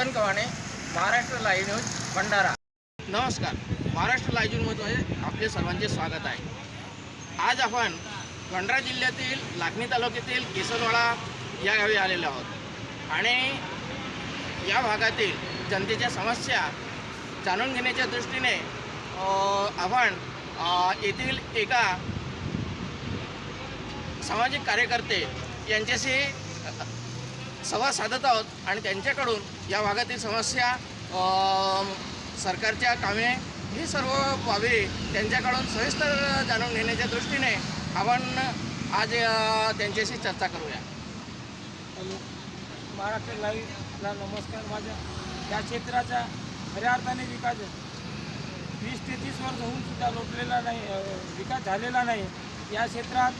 Madan Kavane Maharashtra live news Bhandara. नमस्कार. Maharashtra live न्यूजमध्ये आपले सर्वांचे स्वागत आहे. आज आपण भंडारा जिल्ह्यातील लाखणी तालुक्यातील केसरवाडा या गावी आलेलो आहोत. आणि या भागातील जनतेच्या समस्या जाणून घेण्याच्या दृष्टीने आपण येथील एका सामाजिक कार्यकर्ते यांच्याशी संवाद साधत आहोत आणि त्यांच्याकडून या भागातील समस्या सरकारच्या कामे ही सर्व बाबी त्यांच्याकडून सविस्तर जाणून घेण्याच्या दृष्टीने आपण आज त्यांच्याशी चर्चा करूया. हॅलो. महाराष्ट्र लाईव्हला नमस्कार माझ्या. या क्षेत्राचा खऱ्या अर्थाने विकास वीस ते तीस वर्ष होऊन सुद्धा लोटलेला नाही विकास झालेला नाही. या क्षेत्रात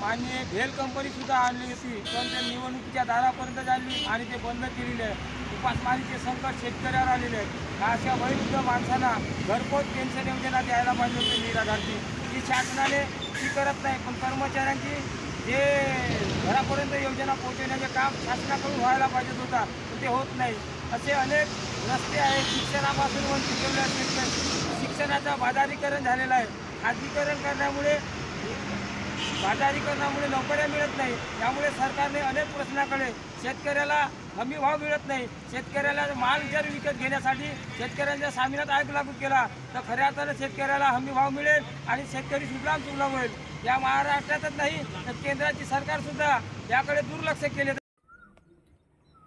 मान्य भेल कंपनीसुद्धा आणली होती. पण त्यांनी निवडणुकीच्या दारापर्यंत झाली आणि ते बंद केलेले आहे. उपासमारीचे संकट शेतकऱ्यावर आलेले आहेत अशा वयोवृद्ध माणसांना घरपोच पेन्शन योजना द्यायला पाहिजे होती निराधारची ती शासनाने ती करत नाही पण कर्मचाऱ्यांची जे घरापर्यंत योजना पोहोचवण्याचे काम शासनाकडून व्हायला पाहिजे होता पण ते होत नाही. असे अनेक रस्ते आहेत शिक्षणापासून वंचित ठेवले आहेत. शिक्षणाचं बाजारीकरण झालेलं आहे. खाजगीकरण करण्यामुळे बाजारीकरणामुळे नोकऱ्या मिळत नाही. त्यामुळे सरकारने अनेक प्रश्नाकडे शेतकऱ्याला हमी भाव मिळत नाही. शेतकऱ्याला माल जर विकत घेण्यासाठी शेतकऱ्यांच्या सामिनात आयोग लागू केला तर खऱ्या अर्थानं शेतकऱ्याला हमी भाव मिळेल आणि शेतकरी सुजलाम सुफलाम होईल. या महाराष्ट्रातच नाही तर केंद्राची सरकारसुद्धा याकडे दुर्लक्ष केले.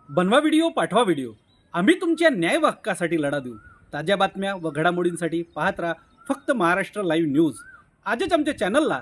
बनवा व्हिडिओ पाठवा व्हिडिओ. आम्ही तुमच्या न्याय हक्कासाठी लढा देऊ. ताज्या बातम्या व घडामोडींसाठी पाहत राहा फक्त महाराष्ट्र लाईव्ह न्यूज. आजच आमच्या चॅनलला